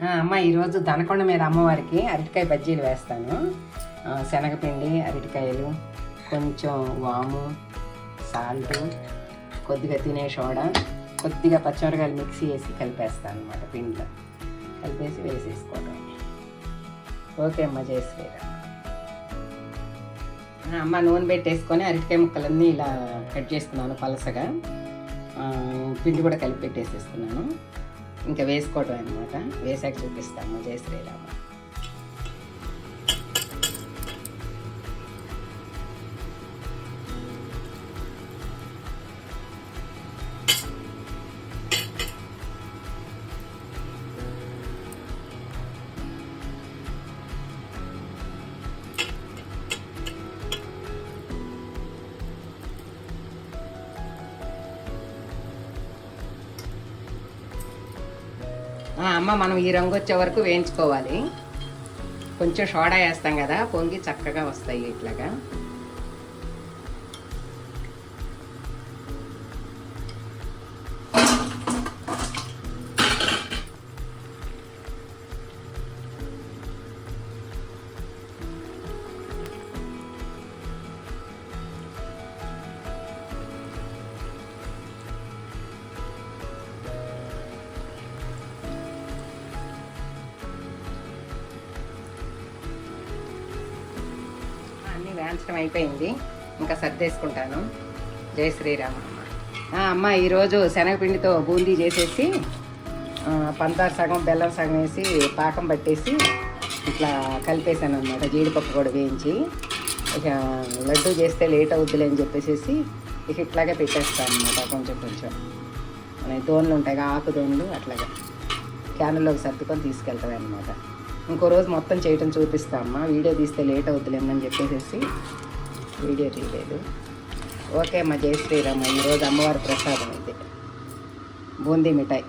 అమ్మ ఈరోజు దనకొండ మీద అమ్మవారికి అరటికాయ బజ్జీలు వేస్తాను. శనగపిండి అరటికాయలు కొంచెం వాము సాల్ట్ కొద్దిగా తినే సోడా కొద్దిగా పచ్చిమిరకాయలు మిక్సీ వేసి కలిపేస్తాను అనమాట పిండిలో. కలిపేసి వేసేసుకోవడం ఓకే అమ్మ జయశ్రీరామ్ అమ్మ నూనె పెట్టేసుకొని అరటికాయ ముక్కలన్నీ ఇలా కట్ చేసుకున్నాను పలసగా. పిండి కూడా కలిపి పెట్టేసేసుకున్నాను. ఇంకా వేసుకోవటం అనమాట వేసాక చూపిస్తాము జయ శ్రీరామ అమ్మ మనం ఈ రంగు వచ్చే వరకు వేయించుకోవాలి. కొంచెం సోడా వేస్తాం కదా పొంగి చక్కగా వస్తాయి ఇట్లాగా. వేయించడం అయిపోయింది. ఇంకా సర్దేసుకుంటాను. జై శ్రీరామ అమ్మ. ఈరోజు శనగపిండితో బూందీ చేసేసి ఆ, పంచదార సగం బెల్లం సగం వేసి పాకం పట్టేసి ఇట్లా కలిపేశాను అనమాట జీడిపప్పు కూడా వేయించి. ఇక లడ్డు చేస్తే లేట్ అవుద్దిలే అని చెప్పేసి ఇక ఇట్లాగే పెట్టేస్తాను అనమాట కొంచెం కొంచెం. దోన్లు ఉంటాయి ఆకు దోన్లు అట్లాగా. క్యానుల్లోకి సర్దుకొని తీసుకెళ్తాయి అనమాట ఇంకో రోజు మొత్తం చేయటం చూపిస్తామమ్మా వీడియో తీస్తే లేట్ అవుతులేమని చెప్పేసి వీడియో తీయలేదు. ఓకే అమ్మ జయ శ్రీరామ. ఈరోజు అమ్మవారి ప్రసాదం ఇది. బూందీ మిఠాయి.